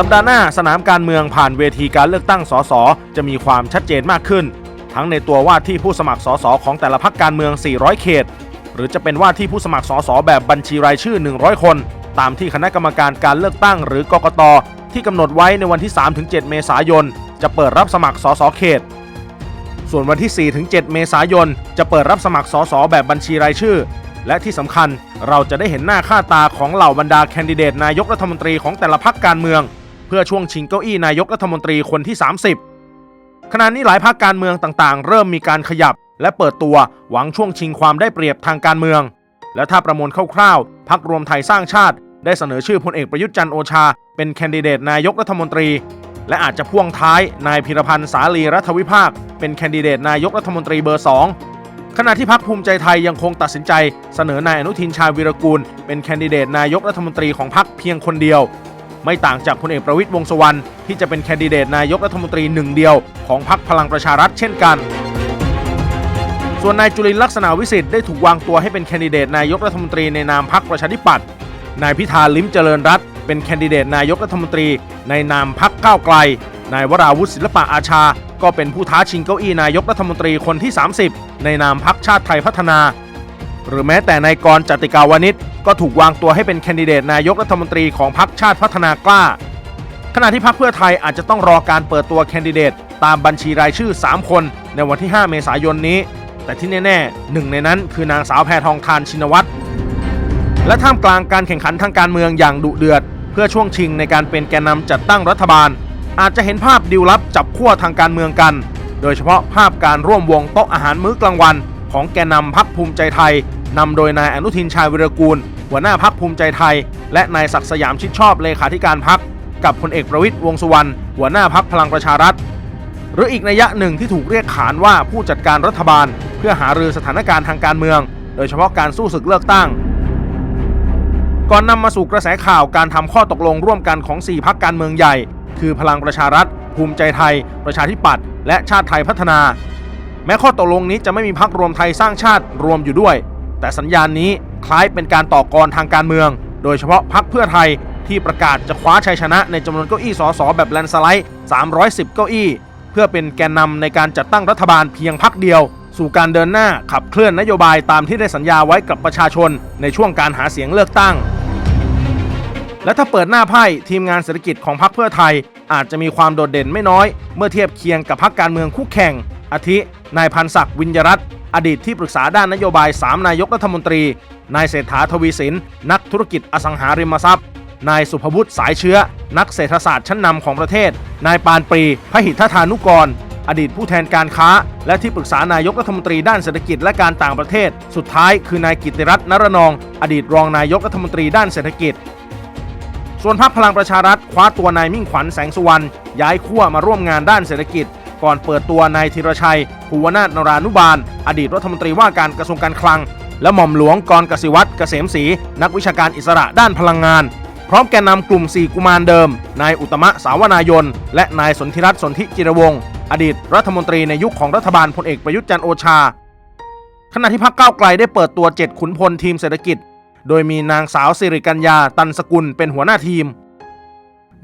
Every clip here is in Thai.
สัปดาห์หน้าสนามการเมืองผ่านเวทีการเลือกตั้งสสจะมีความชัดเจนมากขึ้น ทั้งในตัวว่าที่ผู้สมัครสสของแต่ละพรรคการเมือง 400 เขต หรือจะเป็นว่าที่ผู้สมัครสสแบบบัญชีรายชื่อ 100 คน ตามที่คณะกรรมการการเลือกตั้งหรือกกตที่กำหนดไว้ในวันที่ 3-7 เมษายน จะเปิดรับสมัครสสเขต ส่วนวันที่ 4-7 เมษายน จะเปิดรับสมัครสสแบบบัญชีรายชื่อ และที่สำคัญเราจะได้เห็นหน้าค่าตาของเหล่าบรรดาแคนดิเดตนายกรัฐมนตรีของแต่ละพรรคการเมือง เพื่อช่วงชิงเก้าอี้นายกรัฐมนตรีคนที่ 30 ขณะนี้หลายพรรคการเมืองต่างๆ เริ่มมีการขยับและเปิดตัวหวังช่วงชิงความได้เปรียบทางการเมือง และถ้าประมวลคร่าวๆพรรครวมไทยสร้างชาติ ได้เสนอชื่อพลเอกประยุทธ์จันโอชา เป็นแคนดิเดตนายกรัฐมนตรี และอาจจะพ่วงท้ายนายพิรพันธ์สาลีรัฐวิภาค เป็นแคนดิเดตนายกรัฐมนตรีเบอร์ 2ขณะที่พรรคภูมิใจไทยยังคงตัดสินใจ เสนอนายอนุทินชาญวิรกูล เป็นแคนดิเดตนายกรัฐมนตรีของพรรคเพียงคนเดียว ไม่ต่างจากพลเอกประวิตยวงษ์สุวรรณที่จะเป็นแคนดิเดตนายกรัฐมนตรีหนึ่งเดียวของพรรคพลังประชารัฐเช่นกัน ส่วนนายจุลินลักษณะวิสิทธิ์ได้ถูกวางตัวให้เป็นแคนดิเดตนายกรัฐมนตรีในนามพรรคประชาธิปัตย์นายพิธาลิ้มเจริญรัตเป็นแคนดิเดตนายกรัฐมนตรี ในนามพรรคก้าวไกล นายวราวุฒิศิลปะอาชา ก็เป็นผู้ท้าชิงเก้าอี้นายกรัฐมนตรีคนที่ 30 ในนามพรรคชาติไทยพัฒนา หรือแม้แต่นายกรจติกาวานิช ก็ถูกวางตัวให้เป็นแคนดิเดตนายกรัฐมนตรีของพรรคชาติพัฒนากล้า ขณะที่พรรคเพื่อไทยอาจจะต้องรอการเปิดตัวแคนดิเดตตามบัญชีรายชื่อ 3 คนในวันที่ 5 เมษายนนี้ แต่ที่แน่ๆหนึ่งในนั้นคือนางสาวแพทองทานชินวัตรและท่ามกลางการแข่งขันทางการเมืองอย่างดุเดือด เพื่อช่วงชิงในการเป็นแกนนำจัดตั้งรัฐบาล อาจจะเห็นภาพดิวลับจับขั้วทางการเมืองกัน โดยเฉพาะภาพการร่วมวงโต๊ะอาหารมื้อกลางวัน ของแกนนำพักภูมิใจไทยนำโดยนายอนุทินชาญวิรกูล หัวหน้าพักภูมิใจไทย และนายศักดิ์สยามชิดชอบเลขาธิการพัก กับพลเอกประวิตยวงสุวรรณหัวหน้าพักพลังประชารัฐ หรืออีกนัยยะหนึ่งที่ถูกเรียกขานว่าผู้จัดการรัฐบาล เพื่อหารือสถานการณ์ทางการเมือง โดยเฉพาะการสู้ศึกเลือกตั้ง ก่อนนำมาสู่กระแสข่าวการทำข้อตกลงร่วมกันของ 4พักการเมืองใหญ่ คือพลังประชารัฐ ภูมิใจไทย ประชาธิปัตย์และชาติไทยพัฒนา แม้ข้อตกลงนี้จะไม่มีพักรวมไทยสร้างชาติรวมอยู่ด้วย แต่สัญญาณนี้ คล้ายเป็นการต่อกรทางการเมือง โดยเฉพาะพักเพื่อไทยที่ประกาศจะคว้าชัยชนะในจำนวนเก้าอี้สสแบบแลนด์สไลด์ 310 เก้าอี้ เพื่อเป็นแกนนำในการจัดตั้งรัฐบาลเพียงพักเดียว สู่การเดินหน้าขับเคลื่อนนโยบายตามที่ได้สัญญาไว้กับประชาชน ในช่วงการหาเสียงเลือกตั้ง และถ้าเปิดหน้าไพ่ทีมงานเศรษฐกิจของพรรคเพื่อไทย อาจจะมีความโดดเด่นไม่น้อย เมื่อเทียบเคียงกับพรรคการเมืองคู่แข่ง อาทิ นายพันศักดิ์วิญยรัตน์อดีตที่ปรึกษาด้านนโยบาย 3 นายกรัฐมนตรี นายเศรษฐาทวีสิน นักธุรกิจอสังหาริมทรัพย์ นายสุภวุฒิสายเชื้อ นักเศรษฐศาสตร์ชั้นนำของประเทศ นายปานปรีพหิทธานุกร อดีตผู้แทนการค้า และที่ปรึกษานายกรัฐมนตรีด้านเศรษฐกิจและการต่างประเทศ สุดท้ายคือนายกิติรัตน์นรนอง อดีตรองนายกรัฐมนตรีด้านเศรษฐกิจส่วนพรรคพลังประชารัฐคว้าตัวนายมิ่งขวัญแสงสุวรรณย้ายขั้วมาร่วมงานด้านเศรษฐกิจ ก่อนเปิดตัวนายธีรชัยภูวนาถนรานุบาล อดีตรัฐมนตรีว่าการกระทรวงการคลัง และหม่อมหลวงกรกสิวัตรเกษมศรีนักวิชาการอิสระด้านพลังงาน พร้อมแกนนำกลุ่ม 4 กุมารเดิม นายอุตมะสาวนายน และนายสนธิรัตน์สนธิจิรวงศ์อดีตรัฐมนตรีในยุคของรัฐบาลพลเอกประยุทธ์จันโอชา ขณะที่พรรคก้าวไกลได้เปิดตัว 7 ขุนพลทีมเศรษฐกิจ โดยมีนางสาวสิริกัญญาตันสกุลเป็นหัวหน้าทีม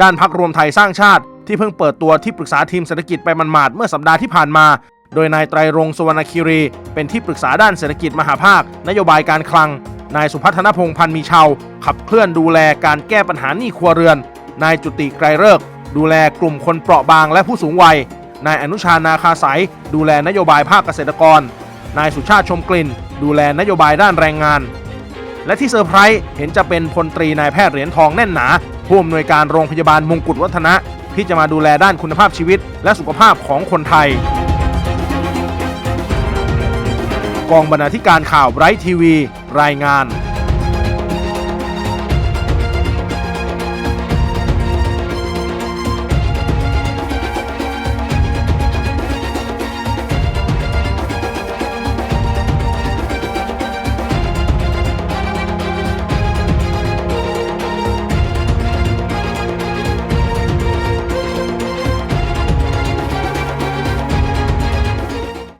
ด้านพักรวมไทยสร้างชาติ ที่เพิ่งเปิดตัวที่ปรึกษาทีมเศรษฐกิจไปมันหมาดๆเมื่อสัปดาห์ที่ผ่านมา โดยนายไตรรงสุวรรณคีรี เป็นที่ปรึกษาด้านเศรษฐกิจมหาภาค นโยบายการคลัง นายสุพัฒนพงษ์พันธ์มีเชาขับเคลื่อนดูแลการแก้ปัญหาหนี้ครัวเรือน นายจุติไกรเลิกดูแลกลุ่มคนเปราะบางและผู้สูงวัย นายอนุชานาคาสายดูแลนโยบายภาคเกษตรกร นายสุชาติชมกลิ่น ดูแลนโยบายด้านแรงงาน และที่เซอร์ไพรส์เห็นจะเป็นพลตรีนายแพทย์เหรียญทองแน่นหนาผู้อำนวยการโรงพยาบาลมงกุฎวัฒนะ ที่จะมาดูแลด้านคุณภาพชีวิต และสุขภาพของคนไทย กองบรรณาธิการข่าวไบรท์ทีวี รายงาน